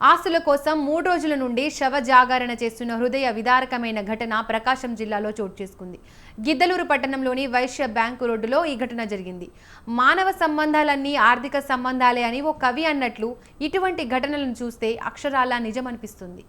ఆస్తుల కోసం మూడు రోజుల నుండి శవ జాగరణ చేస్తున్న హృదయ విదారకమైన ఘటన ప్రకాశం జిల్లాలో చోటు చేసుకుంది. గిద్దలూరు పట్టణంలోని వైశ్య బ్యాంకు రోడ్డులో ఈ ఘటన జరిగింది. మానవ సంబంధాలన్నీ ఆర్థిక సంబంధాలే అని ఓ కవి అన్నట్లు ఇటువంటి ఘటనలను చూస్తే అక్షరాలా నిజమనిపిస్తుంది.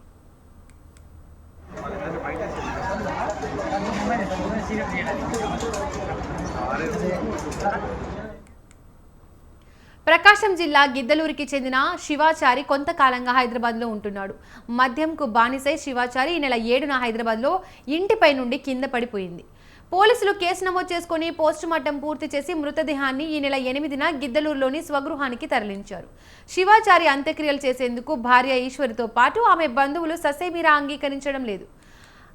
ప్రకాశం జిల్లా గిద్దలూరికి చెందిన శివాచారి కొంతకాలంగా హైదరాబాద్లో ఉంటున్నాడు. మద్యంకు బానిసై శివాచారి ఈ నెల ఏడున హైదరాబాద్లో ఇంటిపై నుండి కింద పడిపోయింది. పోలీసులు కేసు నమోదు చేసుకుని పోస్టుమార్టం పూర్తి చేసి మృతదేహాన్ని ఈ నెల ఎనిమిదిన గిద్దలూరులోని స్వగృహానికి తరలించారు. శివాచారి అంత్యక్రియలు చేసేందుకు భార్య ఈశ్వరితో పాటు ఆమె బంధువులు ససేమిరా అంగీకరించడం లేదు.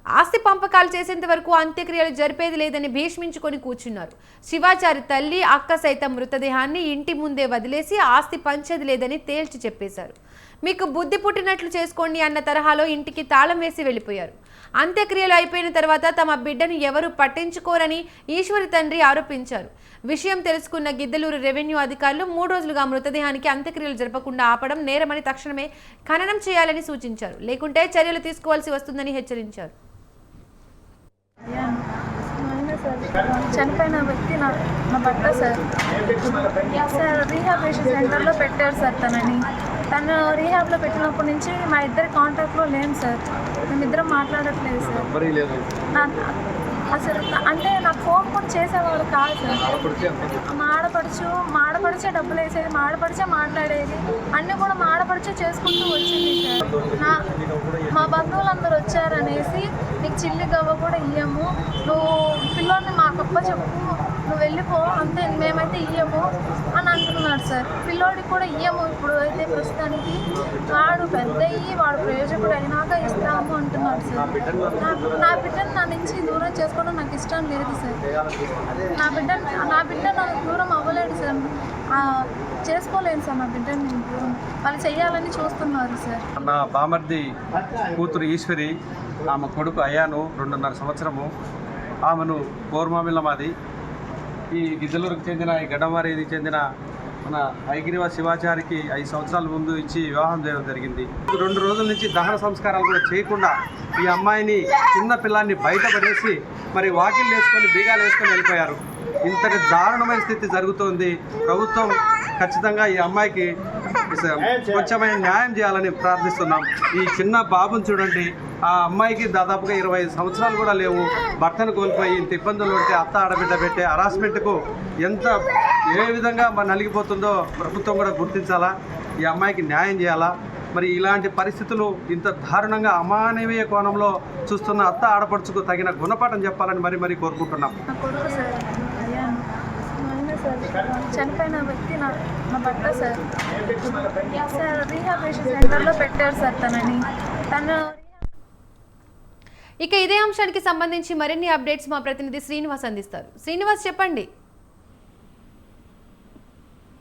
ఆస్తి పంపకాలు చేసేంత వరకు అంత్యక్రియలు జరిపేది లేదని భీష్మించుకొని కూర్చున్నారు. శివాచారి తల్లి అక్క సైతం మృతదేహాన్ని ఇంటి ముందే వదిలేసి ఆస్తి పంచేది లేదని తేల్చి చెప్పేశారు. మీకు బుద్ధి పుట్టినట్లు చేసుకోండి అన్న తరహాలో ఇంటికి తాళం వేసి వెళ్ళిపోయారు. అంత్యక్రియలు అయిపోయిన తర్వాత తమ బిడ్డను ఎవరూ పట్టించుకోరని ఈశ్వరి తండ్రి ఆరోపించారు. విషయం తెలుసుకున్న గిద్దలూరు రెవెన్యూ అధికారులు మూడు రోజులుగా మృతదేహానికి అంత్యక్రియలు జరపకుండా ఆపడం నేరమని తక్షణమే ఖననం చేయాలని సూచించారు. లేకుంటే చర్యలు తీసుకోవాల్సి వస్తుందని హెచ్చరించారు. చనిపోయిన వ్యక్తి నా నా భర్త సార్. సార్ రీహాబిలిటేషన్ సెంటర్లో పెట్టారు సార్ తనని. తను రీహాబ్లో పెట్టినప్పటి నుంచి మా ఇద్దరి కాంటాక్ట్లో లేము సార్. మేమిద్దరం మాట్లాడట్లేదు సార్. అసలు అంటే నాకు ఫోన్ కూడా చేసేవాడు కాదు సార్. మా ఆడపడుచు మా ఆడపడిచే డబ్బులు వేసేది మా ఆడపడిచే మాట్లాడేది అన్నీ కూడా మా ఆడపడిచే చేసుకుంటూ వచ్చింది సార్. నా మా బంధువులందరూ వచ్చారనేసి నీకు చిల్లి గవ్వ కూడా ఇయ్యము నువ్వు పిల్లోని మాకప్ప చెప్పు నువ్వు వెళ్ళిపో అంతే మేమైతే ఇయ్యము అని అంటున్నాడు సార్. పిల్లోడికి కూడా ఇయ్యము ఇప్పుడు. అయితే ప్రస్తుతానికి వాడు పెద్ద అయ్యి వాడు ప్రయోజకుడు అయినాక ఇస్తాము అంటున్నాడు సార్. నా- నా బిడ్డను నా నుంచి దూరం చేసుకోవడం నాకు ఇష్టం లేదు సార్. నా బిడ్డ నా బిడ్డ నాకు దూరం అవ్వలేడు సార్. చేసుకోలేను సార్ నా బిడ్డని నేను దూరం. వాళ్ళు చెయ్యాలని చూస్తున్నారు సార్. నా బామర్ది కూతురు ఈశ్వరి ఆమె కొడుకు అయ్యాను రెండున్నర సంవత్సరము. ఆమెను కోర్మామిల్ల మాది. ఈ గిద్దలూరుకు చెందిన ఈ గడ్డమారేది చెందిన మన ఐగిరివ శివాచారికి ఐదు సంవత్సరాల ముందు ఇచ్చి వివాహం చేయడం జరిగింది. రెండు రోజుల నుంచి దహన సంస్కారాలు కూడా చేయకుండా ఈ అమ్మాయిని చిన్న పిల్లాన్ని బయటపడేసి మరి వాకిల్ వేసుకొని బీగాలు వేసుకొని వెళ్ళిపోయారు. ఇంతటి దారుణమైన స్థితి జరుగుతోంది. ప్రభుత్వం ఖచ్చితంగా ఈ అమ్మాయికి కొంచెమైన న్యాయం చేయాలని ప్రార్థిస్తున్నాం. ఈ చిన్న బాబుని చూడండి. ఆ అమ్మాయికి దాదాపుగా ఇరవై ఐదు సంవత్సరాలు కూడా లేవు. భర్తను కోల్పోయి ఇంత ఇబ్బందులు ఉంటే అత్త ఆడబిడ్డ పెట్టే హరాస్మెంట్కు ఎంత ఏ విధంగా మరి నలిగిపోతుందో ప్రభుత్వం కూడా గుర్తించాలా? ఈ అమ్మాయికి న్యాయం చేయాలా? మరి ఇలాంటి పరిస్థితులు ఇంత దారుణంగా అమానవీయ కోణంలో చూస్తున్న అత్త ఆడపడుచుకు తగిన గుణపాఠం చెప్పాలని మరి మరి కోరుకుంటున్నాం. చనిపోయిన వ్యక్తి నా భర్త సార్. సార్ రీహాబిలేషన్ సెంటర్లో పెట్టారు సార్ తనని. తను ఇక ఇదే అంశానికి సంబంధించి మరిన్ని అప్డేట్స్ మా ప్రతినిధి శ్రీనివాస్ అందిస్తారు. శ్రీనివాస్ చెప్పండి.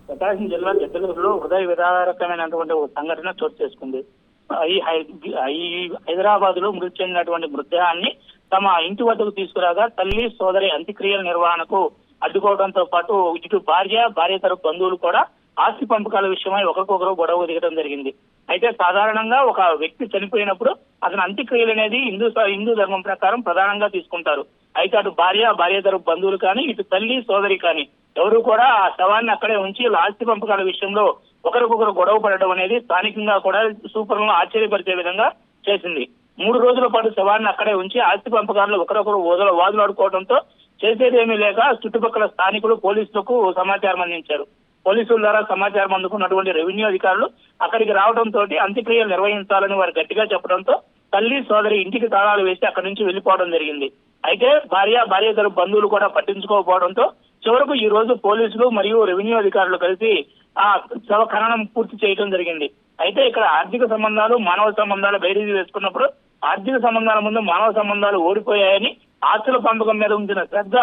ప్రకాశం జిల్లా జగ్గలూరులో హృదయ విదారకమైనటువంటి ఒక సంఘటన చోటు చేసుకుంది. హై- ఈ హైదరాబాద్లో మృతి చెందినటువంటి మృతదేహాన్ని తమ ఇంటి వద్దకు తీసుకురాగా తల్లి సోదరి అంత్యక్రియల నిర్వహణకు అడ్డుకోవడంతో పాటు ఇటు భార్య భార్య తరపు బంధువులు కూడా ఆస్తి పంపకాల విషయమై ఒకరికొకరు గొడవ దిగడం జరిగింది. అయితే సాధారణంగా ఒక వ్యక్తి చనిపోయినప్పుడు అతని అంత్యక్రియలు అనేది హిందూ హిందూ ధర్మం ప్రకారం ప్రధానంగా తీసుకుంటారు. అయితే అటు భార్య భార్య తరపు బంధువులు కానీ ఇటు తల్లి సోదరి కానీ ఎవరు కూడా ఆ శవాన్ని అక్కడే ఉంచి ఆస్తి పంపకాల విషయంలో ఒకరికొకరు గొడవ పడడం అనేది స్థానికంగా కూడా సూపర్లను ఆశ్చర్యపరిచే విధంగా చేసింది. మూడు రోజుల పాటు శవాన్ని అక్కడే ఉంచి ఆస్తి పంపకాలను ఒకరొకరు వదల వాదులాడుకోవడంతో చేసేదేమీ లేక చుట్టుపక్కల స్థానికులు పోలీసులకు సమాచారం అందించారు. పోలీసుల ద్వారా సమాచారం అందుకున్నటువంటి రెవెన్యూ అధికారులు అక్కడికి రావడంతో అంత్యక్రియలు నిర్వహించాలని వారు గట్టిగా చెప్పడంతో తల్లి సోదరి ఇంటికి తాళాలు వేసి అక్కడి నుంచి వెళ్ళిపోవడం జరిగింది. అయితే భార్య భార్య ఇద్దరు బంధువులు కూడా పట్టించుకోకపోవడంతో చివరకు ఈ రోజు పోలీసులు మరియు రెవెన్యూ అధికారులు కలిసి ఆ శవ ఖననం పూర్తి చేయడం జరిగింది. అయితే ఇక్కడ ఆర్థిక సంబంధాలు మానవ సంబంధాలు బయటికి వేసుకున్నప్పుడు ఆర్థిక సంబంధాల ముందు మానవ సంబంధాలు ఓడిపోయాయని ఆస్తుల పంపకం మీద ఉంచిన శ్రద్ధ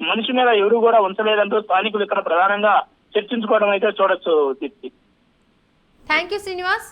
మనిషి మీద ఎవరు కూడా ఉంచలేదంటూ స్థానికులు ఇక్కడ ప్రధానంగా చర్చించుకోవడం అయితే చూడొచ్చు దీప్తి. Thank you Srinivas